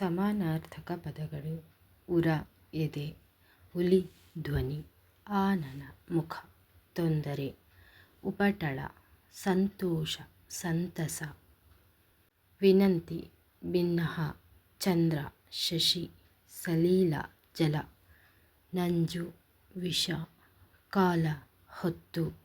ಸಮಾನಾರ್ಥಕ ಪದಗಳು. ಉರ, ಎದೆ, ಹುಲಿ, ಧ್ವನಿ, ಆನನ, ಮುಖ, ತೊಂದರೆ, ಉಪಟಳ, ಸಂತೋಷ, ಸಂತಸ. ವಿನಂತಿ ಭಿನ್ನಹ ಚಂದ್ರ, ಶಶಿ, ಸಲೀಲ, ಜಲ. ನಂಜು, ವಿಷ, ಕಾಲ, ಹೊತ್ತು.